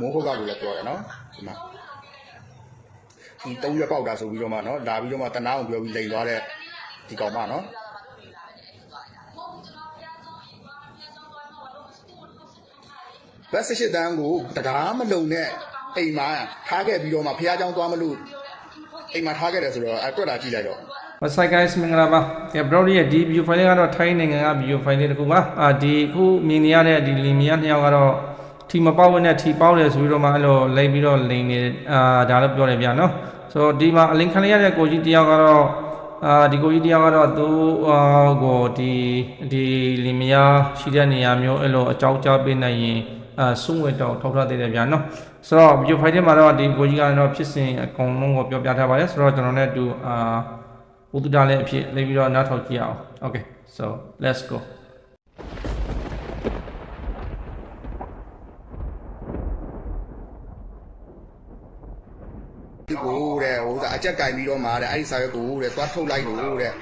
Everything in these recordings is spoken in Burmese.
မိုးဟုတ်ကကိုလည်းပြောတယ်နော်ဒီမှာဒီ၃ရက်ပေါက်တာဆိုပြီးတော့မှနော်လာပြီးတော့မှတနာအောင်ပြောပြီးလိန်သွားတဲ့ဒီကောင်မနော်ဘတ်စစ်တန်းကိုတကားမလုံနဲ့အိမ်မှာထားခဲ့ပြီးတော့မှဖះเจ้าသွားမလို့အိမ်မှာထားခဲ့တယ်ဆိုတော့အဲ့တွက်တာကြည့်လိုက်တော့ What's up guys မင်္ဂလာပါကဲ bro ရဲ့ဒီ view file လေးကတော့ထိုင်းနိုင်ငံက view file လေးတစ်ခုပါအာဒီအခုမြင်နေရတဲ့ဒီလင်မယားနှစ်ယောက်ကတော့ ထီမပေါက်ဝင်နဲ့ထီပေါက်တယ်ဆိုပြီးတော့မှအဲ့လိုလိမ့်ပြီးတော့လိန်နေအာဒါလည်းပြောတယ်ဗျာနော်ဆိုတော့ဒီမှာအလင်ခံလေးရတဲ့ကိုကြီးတစ်ယောက်ကတော့အာဒီကိုကြီးတစ်ယောက်ကတော့သူအာကိုဒီဒီလင်မယားရှိတဲ့နေရာမျိုးအဲ့လိုအကြောက်ကြားပေးနိုင်ရင်အာစုံဝဲတော့ထောက်ထားသေးတယ်ဗျာနော်ဆိုတော့ view file ထဲမှာတော့ဒီကိုကြီးကတော့ဖြစ်စဉ်အကုန်လုံးကိုပြောပြထားပါတယ်ဆိုတော့ကျွန်တော်လည်းအတူအာဘုဒ္ဓတာလည်းအဖြစ်လေးပြီးတော့နားထောင်ကြည့်အောင် Okay so let's go ဒီကိုတဲ့ဟို အကြက်ကင်ပြီးတော့မှတဲ့အဲ့ဒီစာရွက်ကိုတဲ့သွားထုတ်လိုက်လို့တဲ့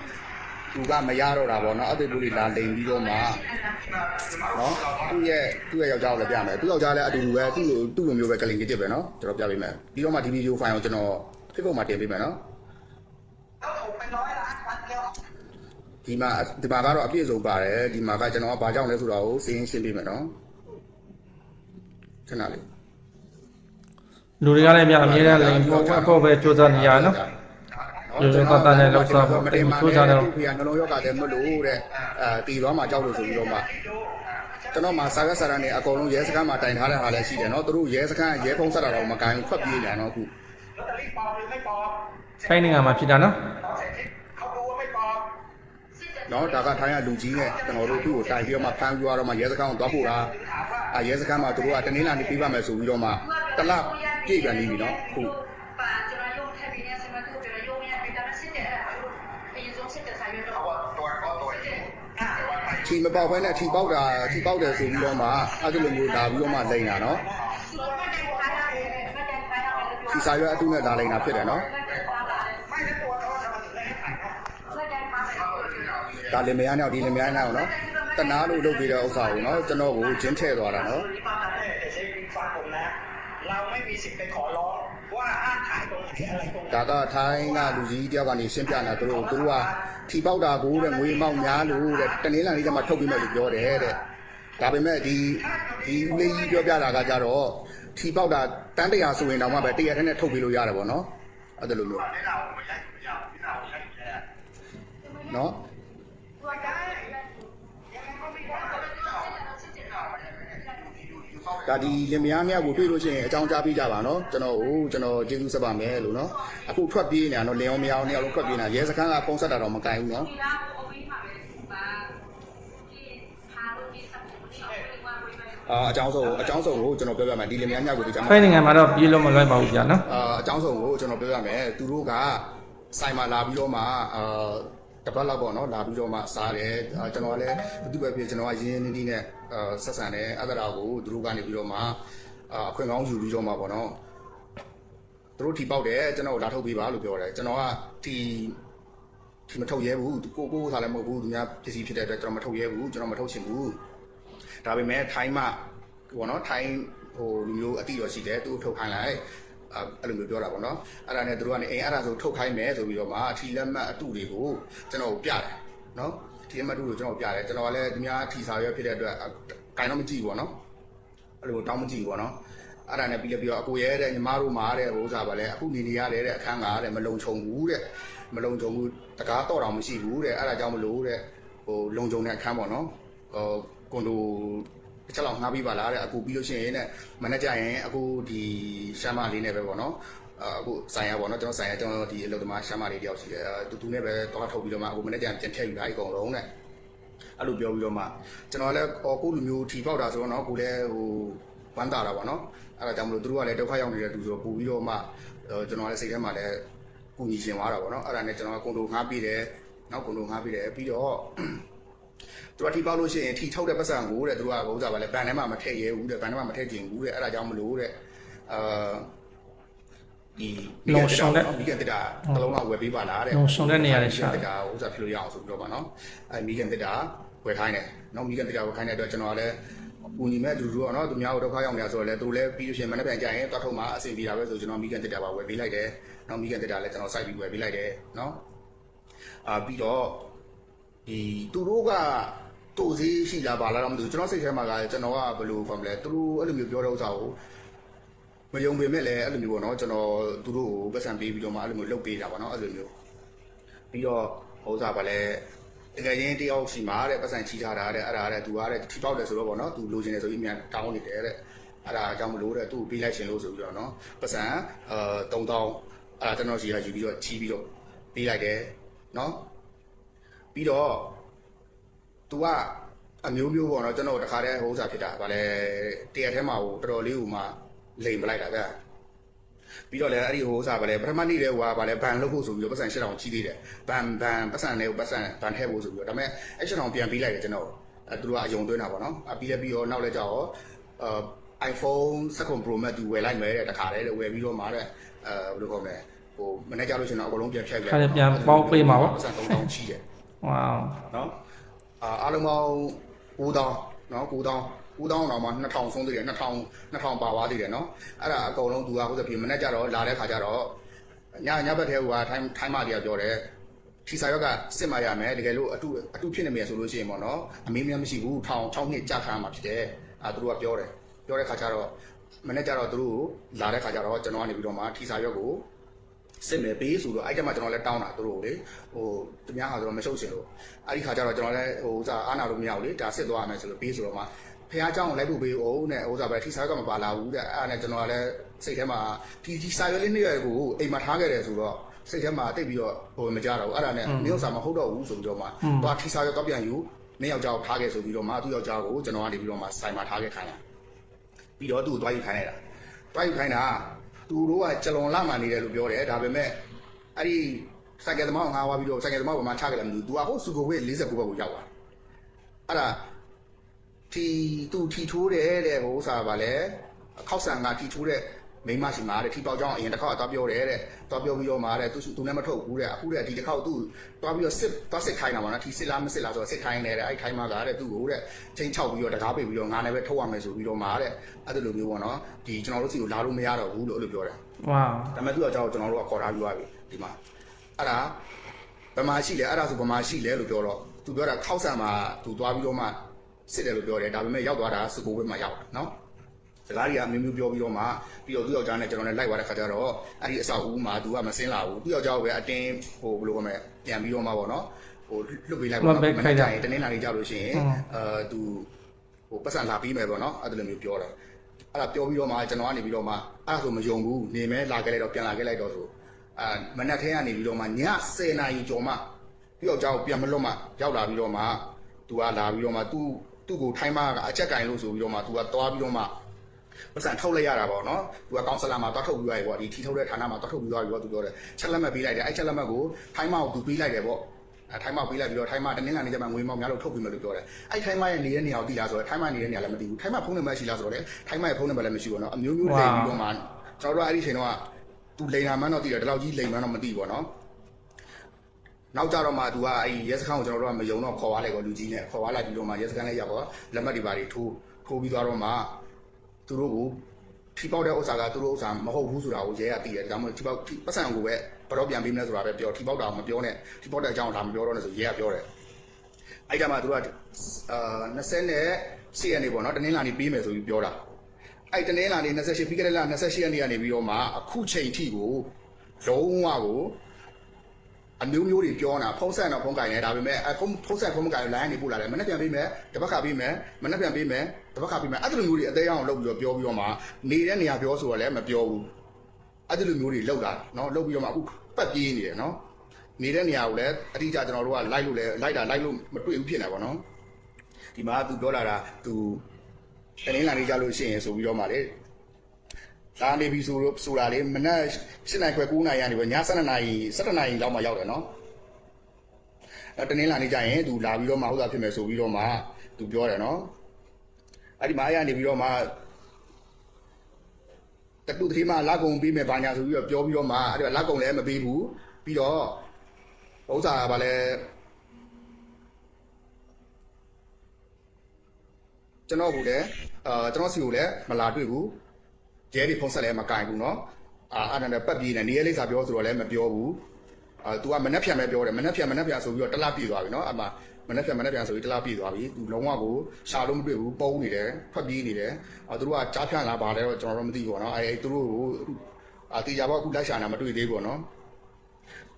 သူကမရတော့တာပေါ့နော်အဲ့ဒီလူတွေလာလိန်ပြီးတော့မှနော်သူ့ရဲ့သူ့ရဲ့ယောက်ျားကိုလည်းပြမယ်သူ့ယောက်ျားလည်းအတူတူပဲသူ့လိုသူ့လိုမျိုးပဲကလင်ကြီးတစ်ပဲနော်ကျွန်တော်ပြပေးမယ်ပြီးတော့မှဒီဗီဒီယိုဖိုင်ကိုကျွန်တော် Facebook မှာတင်ပေးမယ်နော်ဒီမှာဒီမှာကတော့အပြည့်စုံပါတယ်ဒီမှာကကျွန်တော်ကဘာကြောင့်လဲဆိုတာကိုစင်းရှင်းပေးမယ်နော်ခဏလေး လူတွေကလည်းပြအမြဲတမ်းလိန်ဖို့အခုပဲစူးစမ်းနေရနော်ရိုးရိုးသားသားနဲ့လောက်စားဖို့တိတ်မစူးစမ်းတော့ဖေကနှလုံးရောဂါလည်းမလို့တဲ့အဲတီသွားမှကြောက်လို့ဆိုပြီးတော့မှကျွန်တော်မှာစာရွက်စာတမ်းတွေအကုန်လုံးရဲစခန်းမှာတိုင်ထားတဲ့ဟာလည်းရှိတယ်နော်သူတို့ရဲစခန်းရဲဖုံးဆက်တာတော့မကိုင်းဘူးထွက်ပြေးနေတာနော်အခုထိုင်းနိုင်ငံမှာဖြစ်တာနော်နော်ဒါကထိုင်းကလူကြီးနဲ့ကျွန်တော်တို့သူ့ကိုတိုင်ပြီးတော့မှဖမ်းပြီးတော့မှရဲစခန်းကိုသွားဖို့တာအဲရဲစခန်းမှာသူတို့ကတနင်္လာနေ့ပြေးပါမယ်ဆိုပြီးတော့မှတစ်လ ပြည့်ပြန်နေပြီနော်ခုပါကျွန်တော်ရုံးထပ်ပြီးနေဆက်မကူကျွန်တော်ရုံးရပေးတာစစ်တယ်အဲ့ဒါအရင်ဆုံးစစ်တယ်ဆိုင်ရတော့ဟောတော့တော့တော့ချီမပေါက်ခွဲနဲ့ချီပေါက်တာချီပေါက်တယ်ဆိုပြီးတော့မှအဲ့ဒီလိုမျိုးဒါပြီးတော့မှလိန်တာနော်ဒီစာရွက်အတုနဲ့ဒါလိန်တာဖြစ်တယ်နော်ဒါလင်မယားနဲ့ဒီလင်မယားနဲ့နော်တနာလို့လုပ်ပြီးတဲ့ဥစ္စာကိုနော်ကျွန်တော်ကိုဂျင်းထည့်သွားတာနော် ဒါကထိုင်းကလူကြီးတယောက်ကနေရှင်းပြနေတာသူတို့သူတို့ကထီပေါက်တာကိုတဲ့ငွေမောက်များလို့တဲ့တနင်္လာနေ့ကျမှထုတ်ပြီးမယ်လို့ပြောတယ်တဲ့ဒါပေမဲ့ဒီဒီဦးလေးကြီးပြောပြတာကကြတော့ထီပေါက်တာတန်းတရာဆိုရင်တော့မှပဲတရက်ထဲနဲ့ထုတ်ပြီးလို့ရတယ်ပေါ့နော်အဲ့ဒါလိုမျိုးနော် ဒါဒီလင်မယားများကိုတွေ့လို့ရှိရင်အကြောင်းကြားပေးကြပါနော်ကျွန်တော်ဟိုကျွန်တော်ကျေးဇူးဆက်ပါမယ်လို့နော်အခုထွက်ပြေးနေတာနော်လင်အောင်မယားအောင်နှစ်ယောက်လုံးထွက်ပြေးနေတာရဲစခန်းကပုံဆက်တာတော့မကင်ဘူးနော်အာအကြောင်းဆုံးအကြောင်းဆုံးကိုကျွန်တော်ပြောပြမယ်ဒီလင်မယားညကိုဒီကြောင့်ထိုင်းနိုင်ငံမှာတော့ပြေးလို့မလွယ်ပါဘူးဗျာနော်အာအကြောင်းဆုံးကိုကျွန်တော်ပြောပြမယ်သူတို့ကဆိုင်မှာလာပြီးတော့မှအာ တပတ်လောက်ပေါ့နော်လာပြီးတော့မှစားတယ်အာကျွန်တော်ကလည်းဘသူပဲဖြစ်ကျွန်တော်ကရင်းရင်းနှီးနှီးနဲ့အာဆက်ဆံတယ်အဲ့ဒါကိုသူတို့ကနေပြီးတော့မှအာအခွင့်ကောင်းယူပြီးတော့မှပေါ့နော်သူတို့ထီပေါက်တယ်ကျွန်တော်ကိုလာထုတ်ပေးပါလို့ပြောတယ်ကျွန်တော်ကဒီဒီမထုတ်ရဲဘူးကိုကိုစားလည်းမဟုတ်ဘူးသူများပစ္စည်းဖြစ်တဲ့အတွက်ကျွန်တော်မထုတ်ရဲဘူးကျွန်တော်မထုတ်ချင်ဘူးဒါပေမဲ့ထိုင်းမှဘောနော်ထိုင်းဟိုလူမျိုးအတိတော်ရှိတယ်သူ့ထုတ်ခိုင်းလိုက် အဲ့လိုမျိုးပြောတာပေါ့နော်အဲ့ဒါနဲ့သူတို့ကနေအိမ်အဲ့ဒါဆိုထုတ်ခိုင်းမယ်ဆိုပြီးတော့မှထီလက်မှတ်အတုတွေကိုကျွန်တော်ပြတယ်နော်ထီလက်မှတ်အတုကိုကျွန်တော်ပြတယ်ကျွန်တော်ကလည်းဒီများထီစာရွက်ဖြစ်တဲ့အတွက်ဂိုင်းတော့မကြည့်ဘူးပေါ့နော်အဲ့လိုတောင်းမကြည့်ဘူးပေါ့နော်အဲ့ဒါနဲ့ပြီးလည်းပြီးတော့အကိုရဲတဲ့ညီမတို့မှာတဲ့ဟိုစားပါလဲအခုနေနေရတယ်တဲ့အခန်းကတဲ့မလုံခြုံဘူးတဲ့မလုံခြုံဘူးတကားတော့တောင်မရှိဘူးတဲ့အဲ့ဒါကြောင့်မလို့တဲ့ဟိုလုံခြုံတဲ့အခန်းပေါ့နော်ဟိုကွန်ဒို တစ်ချက်လောက်ငှားပြီးပါလားတဲ့အခုပြီးလို့ရှိရင်တဲ့မနေ့ကျရင်အခုဒီရှမ်းမလေးနဲ့ပဲပေါ့နော်အခုဆိုင်ရပါတော့ကျွန်တော်ဆိုင်ရကျွန်တော်ဒီအလုပ်သမားရှမ်းမလေးတယောက်ရှိတယ်သူသူနဲ့ပဲတော့ထုတ်ပြီးတော့မှအခုမနေ့ကျရင်ပြန်ထည့်ယူတာအကုန်လုံးတဲ့အဲ့လိုပြောပြီးတော့မှကျွန်တော်လည်းဟောကိုလူမျိုးထီပေါက်တာဆိုတော့နော်ကိုလည်းဟိုဝမ်းသာတာပေါ့နော်အဲ့ဒါကြောင့်မလို့သူတို့ကလည်းဒုက္ခရောက်နေတဲ့သူဆိုတော့ပို့ပြီးတော့မှကျွန်တော်လည်းစိတ်ထဲမှာလည်းကူညီရှင်သွားတာပေါ့နော်အဲ့ဒါနဲ့ကျွန်တော်ကကုန်လို့ငှားပြီးတယ်နောက်ကုန်လို့ငှားပြီးတယ်ပြီးတော့ သူကထီပေါက်လို့ရှိရင်ထီထုတ်တဲ့ပတ်စံကိုတဲ့သူတို့ကဥစားပါလဲဘန်ထဲမှာမထည့်ရဲဘူးတဲ့ဘန်ထဲမှာမထည့်ကျင်ဘူးတဲ့အဲ့ဒါကြောင့်မလို့တဲ့အာဒီမိကန်တက်တာတလုံးလောက်ဝယ်ပေးပါလားတဲ့လုံဆောင်တဲ့နေရာတွေရှာမိကန်တက်တာဥစားဖြစ်လို့ရအောင်ဆိုပြီးတော့ပါနော်အဲမိကန်တက်တာဝယ်ခိုင်းတယ်နော်မိကန်တက်တာဝယ်ခိုင်းတဲ့အတွက်ကျွန်တော်ကလည်းဟပူညီမဲ့လူလူတော့နော်သူများတို့ဒုက္ခရောက်နေတာဆိုတော့လေသူလည်းပြီးလို့ရှိရင်မနေ့ပြန်ကြရင်တွတ်ထုံမှာအဆင်ပြေတာပဲဆိုကျွန်တော်မိကန်တက်တာပါဝယ်ပေးလိုက်တယ်နောက်မိကန်တက်တာလည်းကျွန်တော်စိုက်ပြီးဝယ်ပေးလိုက်တယ်နော်အာပြီးတော့ ဒီသူတို့ကတူစည်းရှိလားပါလားတော့မသိဘူးကျွန်တော်စိတ်ထဲမှာကကျွန်တော်ကဘယ်လိုခေါ်မလဲသူတို့အဲ့လိုမျိုးပြောတဲ့ဥစ္စာကိုမယုံပေမဲ့လည်းအဲ့လိုမျိုးပေါ့နော်ကျွန်တော်သူတို့ကိုပတ်စံပေးပြီးတော့မှအဲ့လိုမျိုးလုပ်ပေးတာပေါ့နော်အဲ့လိုမျိုးပြီးတော့ဥစ္စာပါလဲတကယ်ချင်းတယောက်ရှိမှာတဲ့ပတ်စံချီထားတာတဲ့အဲ့ဒါတဲ့သူကတဲ့ထိပေါက်တယ်ဆိုတော့ပေါ့နော်သူလိုချင်တယ်ဆိုပြီးအမြန်တောင်းနေတယ်တဲ့အဲ့ဒါအကြောင်းမလို့တဲ့သူ့ကိုပေးလိုက်ရှင်လို့ဆိုပြီးတော့နော်ပတ်စံအာ3000အဲ့ဒါကျွန်တော်ရှိရယူပြီးတော့ချီပြီးတော့ပေးလိုက်တယ်နော် ပြီးတော့ तू ကအမျိုးမျိုးပေါ့နော်ကျွန်တော်တခါတည်းဟိုဥစားဖြစ်တာဗာလဲတရက်ထဲမှာဟိုတော်တော်လေးဟိုမှလိမ်ပလိုက်တာဗျပြီးတော့လည်းအဲ့ဒီဟိုဥစားဗာလဲပထမနေ့တည်းဟိုကဗာလဲဘန်လုပ်ဖို့ဆိုပြီးတော့ပတ်စံ8000ချီးသေးတယ်ဘန်ဘန်ပတ်စံလေးကိုပတ်စံဘန်ထည့်ဖို့ဆိုပြီးတော့ဒါပေမဲ့အဲ့8000ပြန်ပေးလိုက်တယ်ကျွန်တော်အဲသူတို့ကအယုံသွင်းတာပေါ့နော်အပြီးလည်းပြီးတော့နောက်လည်းကြောက်ရောအာ iPhone 7 Pro Max သူဝယ်လိုက်မယ်တဲ့တခါတည်းဝယ်ပြီးတော့မှတဲ့အဲဘယ်လိုခေါ်မလဲဟိုမနေ့ကျလို့ရှိရင်တော့အကုန်လုံးပြန်ဖြတ်ပြန်ခါလည်းပြန်ပေါက်ပေးမှာပေါ့ပတ်စံ3000ချီးတယ် ဝေါနော်အာအားလုံးပေါင်း9000နော်9000 9000တော့မှ2000ဆုံးသေးတယ်2000 2000ပါသွားသေးတယ်နော်အဲ့ဒါအကုန်လုံးသူကဟုတ်သဖြင့်မနေ့ကျတော့လာတဲ့ခါကျတော့ညညဘက်ထဲကထိုင်းထိုင်းမကြီးကပြောတယ်ခီစာရောက်ကစစ်မှရမယ်တကယ်လို့အတုအတုဖြစ်နေမယ်ဆိုလို့ရှိရင်ပေါ့နော်အမေးများမရှိဘူးထောင်6နှစ်ကြာခံရမှာဖြစ်တယ်အာသူတို့ကပြောတယ်ပြောတဲ့ခါကျတော့မနေ့ကျတော့သူတို့လာတဲ့ခါကျတော့ကျွန်တော်ကနေပြီးတော့မှခီစာရောက်ကို စစ်မယ်ပေးဆိုတော့အဲ့ကြမှာကျွန်တော်လည်းတောင်းတာသူတို့ကိုလေဟိုသူများဟာဆိုတော့မရှုပ်ရှင်လို့အဲ့ဒီခါကျတော့ကျွန်တော်လည်းဟိုဥစားအားနာလို့မရဘူးလေဒါစစ်သွားရမယ်ဆိုလို့ပေးဆိုတော့မှဖះเจ้าကိုလိုက်ဖို့ပေးအောင်နဲ့ဥစားပဲထိစားကမပါလာဘူးတဲ့အဲ့ဒါနဲ့ကျွန်တော်ကလည်းစိတ်ထဲမှာဒီဒီစာရွက်လေးနှစ်ရွက်ကိုအိမ်မှာထားခဲ့တယ်ဆိုတော့စိတ်ထဲမှာတိတ်ပြီးတော့ဟိုမကြတော့ဘူးအဲ့ဒါနဲ့မင်းဥစားမဟုတ်တော့ဘူးဆိုပြီးတော့မှသွားထိစားရွက်တော့ပြန်ယူနှစ်ယောက်ျားကိုထားခဲ့ဆိုပြီးတော့မှသူ့ယောက်ျားကိုကျွန်တော်ကနေပြီးတော့မှဆိုင်မှာထားခဲ့ခိုင်းတာပြီးတော့သူ့ကိုတွားယူခိုင်းလိုက်တာတွားယူခိုင်းတာ သူတို့ကကြလွန်လာမှနေတယ်လို့ပြောတယ်ဒါပေမဲ့အဲ့ဒီစိုက်ကယ်သမားကိုငါးဝါပြီးတော့စိုက်ကယ်သမားကမှချခဲ့တယ်မလို့ तू ကဟိုစူကိုဝေး49ဘက်ကိုရောက်သွားအဲ့ဒါထီသူထီထိုးတယ်တဲ့ဟိုဥစားပါလေအခောက်ဆန်ကထီထိုးတဲ့ မိန်းမရှိမှာတဲ့ထီပေါက်ကြောင်းအရင်တစ်ခေါက်အသွားပြောတယ်တဲ့သွားပြောပြီးတော့မှာတဲ့သူသူနဲ့မထုတ်ဘူးတဲ့အခုတဲ့ဒီတစ်ခေါက်သူသွားပြီးတော့စစ်သွားစစ်ခိုင်းတာပါနော်ထီစစ်လားမစစ်လားဆိုတော့စစ်ခိုင်းတယ်တဲ့အဲ့ခိုင်းမှာကတဲ့သူ့ကိုတဲ့ချိန်ချောက်ပြီးတော့တကားပိတ်ပြီးတော့ငါလည်းပဲထုတ်ရမယ်ဆိုပြီးတော့မှာတဲ့အဲ့လိုမျိုးပေါ့နော်ဒီကျွန်တော်တို့စီကိုလာလို့မရတော့ဘူးလို့အဲ့လိုပြောတယ်ဝေါဒါပေမဲ့သူကကြောက်ကျွန်တော်တို့ကခေါ်ထားပြီးသွားပြီဒီမှာအဲ့ဒါဗမာရှိလဲအဲ့ဒါဆိုဗမာရှိလဲလို့ပြောတော့သူပြောတာခောက်ဆန်မှာသူသွားပြီးတော့မှစစ်တယ်လို့ပြောတယ်ဒါပေမဲ့ရောက်သွားတာစကိုဝဲမှာရောက်တာနော် စကားတွေကအမျိုးမျိုးပြောပြီးတော့မှပြီးတော့သူ့ယောက်ျားနဲ့ကျွန်တော်နဲ့လိုက်သွားတဲ့ခါကျတော့အဲ့ဒီအဆောက်အဦးမှာသူကမစင်းလာဘူးသူ့ယောက်ျားကိုပဲအတင်းဟိုဘယ်လိုမှပြန်ပြီးတော့မှပေါ့နော်ဟိုလွတ်ပေးလိုက်ပါတော့မခိုင်းကြရင်တနေ့လာနေကြလို့ရှိရင်အဲသူဟိုပတ်စံလာပြီးမယ်ပေါ့နော်အဲ့ဒါလိုမျိုးပြောတယ်အဲ့ဒါပြောပြီးတော့မှကျွန်တော်ကနေပြီးတော့မှအဲ့ဒါဆိုမယုံဘူးနေမဲလာခဲ့လိုက်တော့ပြန်လာခဲ့လိုက်တော့ဆိုအာမနက်ထဲကနေပြီးတော့မှည10နာရီကျော်မှသူ့ယောက်ျားကိုပြန်မလွတ်မှရောက်လာပြီးတော့မှသူကလာပြီးတော့မှသူ့သူ့ကိုထိုင်းမကအချက်ကင်လို့ဆိုပြီးတော့မှသူကသွားပြီးတော့မှ ဝက်ဆန်ထုတ်လိုက်ရတာပေါ့နော်သူကကောင်ဆလာမှာတွားထုတ်ပြီးသွားပြီပေါ့ဒီထီထုတ်တဲ့ဌာနမှာတွားထုတ်ပြီးသွားပြီပေါ့သူပြောတယ်ချက်လက်မှတ်ပေးလိုက်တယ်အဲ့ချက်လက်မှတ်ကိုထိုင်းမကိုသူပေးလိုက်တယ်ပေါ့အဲထိုင်းမပေးလိုက်ပြီးတော့ထိုင်းမတနင်္လာနေ့ကျမှငွေမောက်များလို့ထုတ်ပြီးမယ်လို့ပြောတယ်အဲ့ထိုင်းမရဲ့နေတဲ့နေရာကိုသိလားဆိုတော့ထိုင်းမနေတဲ့နေရာလည်းမသိဘူးထိုင်းမဖုန်းနံပါတ်ရှိလားဆိုတော့လေထိုင်းမရဲ့ဖုန်းနံပါတ်လည်းမရှိဘူးနော်အမျိုးမျိုးလိမ်ပြီးတော့မှကျွန်တော်တို့အဲ့ဒီချိန်တော့သူလိမ်လာမှန်းတော့သိတယ်ဒီလောက်ကြီးလိမ်မှန်းတော့မသိဘူးပေါ့နော်နောက်ကြတော့မှသူကအဲဒီရဲစခန်းကိုကျွန်တော်တို့ကမယုံတော့ခေါ်သွားလိုက်ကောလူကြီးနဲ့ခေါ်သွားလိုက်ပြီးတော့မှရဲစခန်းလေးရောက်တော့လက်မှတ်တွေပါတွေထိုးထိုးပြီးသွားတော့မှ သူတို့ကိုထီပေါက်တဲ့ဥစ္စာကသူတို့ဥစ္စာမဟုတ်ဘူးဆိုတာကိုရဲကသိတယ်ဒါမှမဟုတ်ထီပေါက်ထီပတ်စံကိုပဲဘယ်တော့ပြန်ပေးမလဲဆိုတာပဲပြောထီပေါက်တာကိုမပြောနဲ့ထီပေါက်တဲ့အကြောင်းဒါမပြောတော့နဲ့ဆိုရဲကပြောတယ်အဲ့ဒါမှသူတို့ကအာ20နဲ့10ရက်နေပေါ့နော်တနင်္လာနေ့ပေးမယ်ဆိုပြီးပြောတာအဲ့တနင်္လာနေ့28ပြီးခဲ့တဲ့လ28ရက်နေ့ကနေပြီးတော့မှအခုချိန်ထိကိုလုံးဝကို အမျိုးမျိုးတွေပြောနေတာဖုံးဆက်တော့ဖုံးကင်နေဒါပေမဲ့အဖုံးဖုံးဆက်ဖုံးမကင်လိုင်းနေပို့လာတယ်မနေ့ပြန်ပေးမယ်တပတ်ခါပေးမယ်မနေ့ပြန်ပေးမယ်တပတ်ခါပေးမယ်အဲ့ဒီလိုမျိုးတွေအသေးအောင်လုပ်ပြီးတော့ပြောပြီးတော့မှနေတဲ့နေရာပြောဆိုတော့လည်းမပြောဘူးအဲ့ဒီလိုမျိုးတွေလောက်တာเนาะလုပ်ပြီးတော့မှအခုပတ်ပြေးနေတယ်เนาะနေတဲ့နေရာကိုလည်းအတိအကျကျွန်တော်တို့ကလိုက်လို့လည်းလိုက်တာလိုက်လို့မတွေ့ဘူးဖြစ်နေပါတော့ဒီမှာသူပြောလာတာသူတနင်္လာနေ့ကြလို့ရှိရင်ဆိုပြီးတော့မှလေ လာနေပြီဆိုလို့ဆိုတာလေမနက်7နာရီခွဲ9နာရီကနေပဲည7နာရီ7နာရီလောက်မှရောက်တယ်နော်အဲတနင်္လာနေ့ကျရင်သူလာပြီးတော့မှဟုတ်တာဖြစ်မယ်ဆိုပြီးတော့မှသူပြောတယ်နော်အဲ့ဒီမှာရနေပြီးတော့မှတတူတတိမလာကုန်ပြီးမယ်ဘာညာဆိုပြီးတော့ပြောပြီးတော့မှအဲ့ဒီလာကုန်လည်းမပေးဘူးပြီးတော့ဥစ္စာကဗာလဲကျွန်တော်ကလည်းအာကျွန်တော်စီကိုလည်းမလာတွေ့ဘူး ရဲတွေဖုံးဆက်လဲမကင်ဘူးနော်အာအဲ့ဒါနဲ့ပတ်ပြေးနေနေရဲလေးစာပြောဆိုတော့လည်းမပြောဘူးအာ तू ကမနှက်ဖြံပဲပြောတယ်မနှက်ဖြံမနှက်ဖြံဆိုပြီးတော့တလပြည့်သွားပြီနော်အမှမနှက်ဖြံမနှက်ဖြံဆိုပြီးတလပြည့်သွားပြီ तू လုံးဝကိုရှာလို့မတွေ့ဘူးပုံနေတယ်ဖက်ပြေးနေတယ်အာသူတို့ကကြားဖြန့်လာပါတယ်တော့ကျွန်တော်တို့မသိဘူးပေါ့နော်အဲအဲသူတို့ကိုအာတေချာဘောအခုလိုက်ရှာနေတာမတွေ့သေးဘူးပေါ့နော်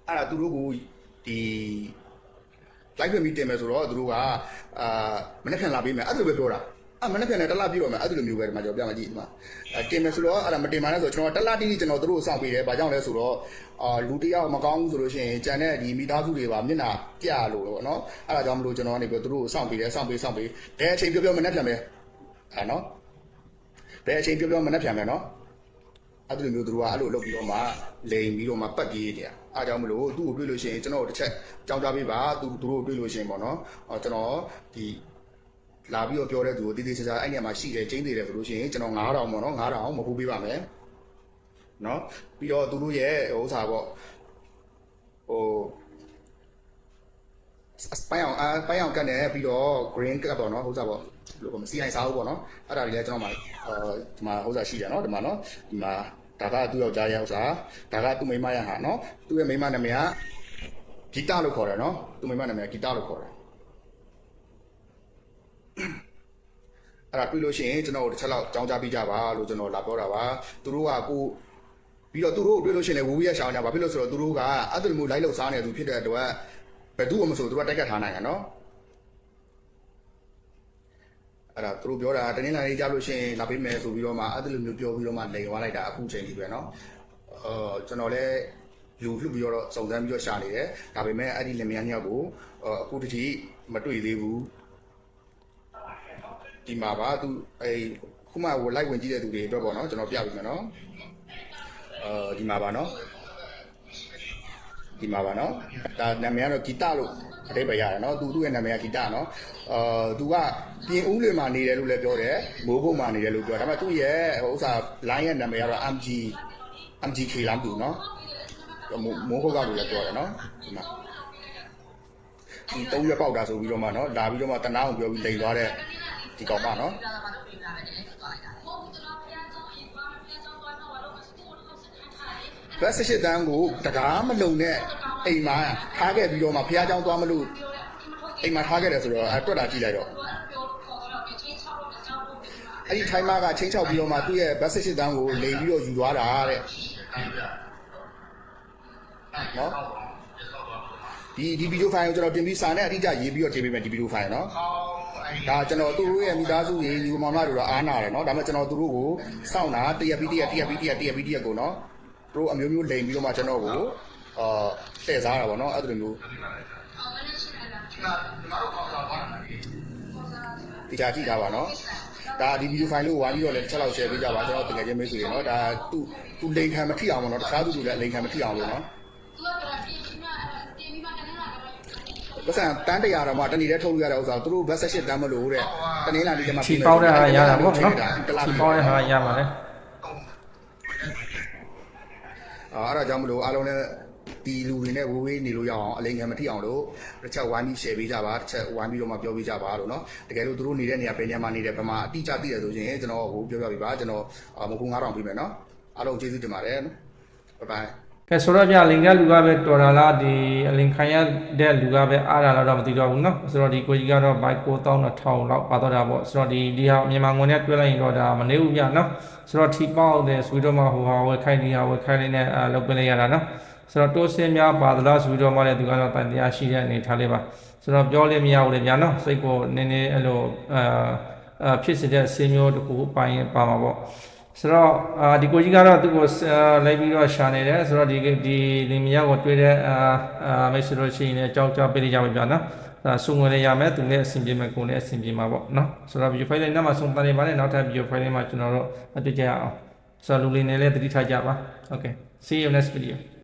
အဲ့ဒါသူတို့ကိုဒီလိုက်ခွင့်ပြီးတင်မယ်ဆိုတော့သူတို့ကအာမနှက်ဖြံလာပေးမယ်အဲ့လိုပဲပြောတာ အမနေ့ပြန်နဲ့တလားပြတော့မယ်အဲ့လိုမျိုးပဲဒီမှာကျွန်တော်ပြမှာကြည့်ဒီမှာတင်မယ်ဆိုတော့အဲ့ဒါမတင်မှလည်းဆိုတော့ကျွန်တော်တလားတိတိကျွန်တော်တို့ကိုစောင့်ပေးတယ်ဘာကြောင့်လဲဆိုတော့အာလူတယောက်မကောင်းဘူးဆိုလို့ရှိရင်ကြံတဲ့ဒီမိသားစုတွေပါမျက်နှာပြလို့ပေါ့နော်အဲ့ဒါကြောင့်မလို့ကျွန်တော်ကနေပြီးတို့ကိုစောင့်ပေးတယ်စောင့်ပေးစောင့်ပေးဘယ်အချိန်ပြောပြောမနေ့ပြန်ပဲအဲ့နော်ဘယ်အချိန်ပြောပြောမနေ့ပြန်ပဲနော်အဲ့ဒီလိုမျိုးသူတို့ကအဲ့လိုလုပ်ပြီးတော့မှလိန်ပြီးတော့မှပတ်ပြေးနေတာအားကြောင့်မလို့သူ့ကိုတွေ့လို့ရှိရင်ကျွန်တော်တို့တစ်ချက်ကြောင်းကြပေးပါသူတို့ကိုတွေ့လို့ရှိရင်ပေါ့နော်ကျွန်တော်ဒီ လာပြီးတော့ပြောတဲ့သူကိုတည်တည်ချာချာအဲ့နေရာမှာရှိတယ်ကျင်းသေးတယ်ဆိုလို့ရှိရင်ကျွန်တော်9000ပေါ့နော်9000မပူပေးပါမယ်နော်ပြီးတော့သူတို့ရဲ့ဟိုဥစ္စာပေါ့ဟိုစပိုင်အောင်အပိုင်းအောင်ကတ်နေပြီးတော့ green ကတ်ပေါ့နော်ဥစ္စာပေါ့ဘယ်လိုပေါ့မစီနိုင်စားဘူးပေါ့နော်အဲ့ဒါတွေလည်းကျွန်တော်မှအဲဒီမှာဥစ္စာရှိတယ်နော်ဒီမှာနော်ဒီမှာဒါကသူ့ယောက်ျားရဲ့ဥစ္စာဒါကသူ့မိန်းမရဲ့ဟာနော်သူ့ရဲ့မိန်းမနာမည်ကဂီတလို့ခေါ်တယ်နော်သူ့မိန်းမနာမည်ကဂီတလို့ခေါ်တယ် အဲ့ဒါတွေ့လို့ရှိရင်ကျွန်တော်တို့တစ်ချက်လောက်ကြောင်းကြပေးကြပါလို့ကျွန်တော်လာပြောတာပါသူတို့ကကိုပြီးတော့သူတို့ကိုတွေ့လို့ရှိရင်လည်းဝူဝီရရှောင်းကြပါဖြစ်လို့ဆိုတော့သူတို့ကအဲ့ဒီလိုမျိုးလိုက်လောက်စားနေသူဖြစ်တဲ့အတွက်ဘယ်သူမှမဆိုသူတို့ကတိုက်ကတ်ထားနိုင်ရနော် အဲ့ဒါသူတို့ပြောတာတနင်္လာနေ့ကြားလို့ရှိရင်လာပေးမယ်ဆိုပြီးတော့မှအဲ့ဒီလိုမျိုးပြောပြီးတော့မှလိန်သွားလိုက်တာအခုချိန်ကြီးပဲเนาะအော်ကျွန်တော်လည်းလူလှုပ်ပြီးတော့စုံစမ်းပြီးတော့ရှာနေတယ်ဒါပေမဲ့အဲ့ဒီလင်မယားနှစ်ယောက်ကိုအော်အခုတတိမတွေ့သေးဘူး ဒီမှာပါသူအဲခုမှဟိုလိုက်ဝင်ကြည့်တဲ့သူတွေအတွက်ပေါ့နော်ကျွန်တော်ပြပေးမယ်နော်အာဒီမှာပါနော်ဒီမှာပါနော်ဒါနာမည်ကတော့ဂီတလို့အတိတ်ပဲရတယ်နော်သူသူ့ရဲ့နာမည်ကဂီတနော်အာသူကပြင်ဦးလွင်မှာနေတယ်လို့လည်းပြောတယ်မိုးကုတ်မှာနေတယ်လို့ပြောတယ်ဒါပေမဲ့သူ့ရဲ့ဥစ္စာ line ရဲ့နာမည်ကတော့ MG MGK လမ်းသူနော်မိုးကုတ်ကလို့လည်းပြောတယ်နော်ဒီမှာဒီ၃ရက်ပေါက်တာဆိုပြီးတော့မှနော်လာပြီးတော့မှတနာအောင်ပြောပြီးလိန်သွားတဲ့ ဒီကောင်မเนาะ ဘက်18တန်းကိုတကားမလုံနဲ့အိမ်မှာထားခဲ့ပြီးတော့မှဖះเจ้าသွားမလို့အိမ်မှာထားခဲ့တယ်ဆိုတော့အဲတွက်တာကြည့်လိုက်တော့အဲ့ဒီထိုင်းမကချင်းချောက်ပြီးတော့မှသူ့ရဲ့ဘက်18တန်းကိုလိန်ပြီးတော့ယူသွားတာတဲ့နော်ဒီဒီဗီဒီယိုဖိုင်ကိုကျွန်တော်တင်ပြီးစာနဲ့အတိအကျရေးပြီးတော့တင်ပေးမယ်ဒီဗီဒီယိုဖိုင်နော် ဒါကျွန်တော်သူတို့ရဲ့မိသားစုတွေညီမောင်မတို့တော့အားနာတယ်နော်ဒါပေမဲ့ကျွန်တော်သူတို့ကိုစောင့်တာတရပီတရတရပီတရတရပီတရကိုနော်သူတို့အမျိုးမျိုးလိန်ပြီးတော့မှကျွန်တော်ကိုအာတည့်စားတာပေါ့နော်အဲ့လိုမျိုးဒီကြကြည့်ကြပါနော်ဒါဒီဗီဒီယိုဖိုင်လေးကိုဝါပြီးတော့လည်းတစ်ချက်လောက် share ပေးကြပါကျွန်တော်တကယ်ချင်းမေးဆိုရင်နော်ဒါသူသူလိန်ခံမထိအောင်ပေါ့နော်တခြားသူတွေလည်းလိန်ခံမထိအောင်ပေါ့နော် นาะပတ်စံတန်းတရာတော့မှတနေ့တည်းထုတ်လို့ရတဲ့ဥစ္စာသူတို့ဘက်ဆက်ရှစ်တန်းမလို့တဲ့တနေ့လာနေ့ကျမှ ချီပေါက်တဲ့ဟာရတာပေါ့နော် တလား ချီပေါက်တဲ့ဟာရပါတယ် အာအဲ့ဒါကြောင့်မလို့အားလုံးလည်းဒီလူတွေနဲ့ဝေးဝေးနေလို့ရအောင်အလိမ်ခံမထိအောင်လို့တစ်ချက်ဝိုင်းပြီး share ပေးကြပါတစ်ချက်ဝိုင်းပြီးတော့မှပြောပေးကြပါလို့เนาะတကယ်လို့သူတို့နေတဲ့နေရာပဲနေရာမှာနေတယ်ဗမာအတိအကျသိတယ်ဆိုရင်ကျွန်တော်ဟိုပြောပြပေးပါကျွန်တော်အာမကူ9000ပေးမယ်เนาะအားလုံးကျေးဇူးတင်ပါတယ်ဘိုင်ဘိုင် ကဲဆိုတော့ပြလင်ကလူကပဲတော်တာလားဒီအလင်ခံရတဲ့လူကပဲအားတာလားတော့မသိတော့ဘူးเนาะဆိုတော့ဒီကိုကြီးကတော့ဘိုက်9000လောက်ပါတော့တာပေါ့ဆိုတော့ဒီဒီဟာမြန်မာငွေနဲ့တွဲလိုက်ရင်တော့ဒါမနေဘူးပြเนาะဆိုတော့ထီပေါက်တဲ့ဆိုပြီးတော့မှဟိုဟာဝယ်ခိုင်းဒီဟာဝယ်ခိုင်းလေးနဲ့အာလုပ်ပေးလိုက်ရတာเนาะဆိုတော့တိုးစင်းများပါသလားဆိုပြီးတော့မှလည်းသူကတော့တန်တရားရှိတဲ့အနေထားလေးပါဆိုတော့ပြောလို့မရဘူးလေဗျာเนาะစိတ်ကိုနည်းနည်းအဲ့လိုအာအာဖြစ်စေတဲ့စင်းမျိုးတစ်ခုပိုင်းပါမှာပေါ့ ဆိုတော့အာဒီကိုကြီးကတော့သူ့ကိုအာလိုက်ပြီးတော့ရှာနေတယ်ဆိုတော့ဒီဒီလင်မယားကိုတွေ့တဲ့အာအာမိတ်ဆွေတို့ရှိရင်လည်းကြောက်ကြောက်ပေးလိုက်ကြပါဗျာနော်အဲဆုံငွေလေးရမယ်သူလည်းအဆင်ပြေမယ်ကိုယ်လည်းအဆင်ပြေမှာပေါ့နော်ဆိုတော့ video file လေးနောက်မှဆုံတန်နေပါနဲ့နောက်ထပ် video file လေးမှာကျွန်တော်တို့အတွေ့ကြရအောင်ဆိုတော့လူလေးနဲ့လည်းတတိထားကြပါ okay see you next video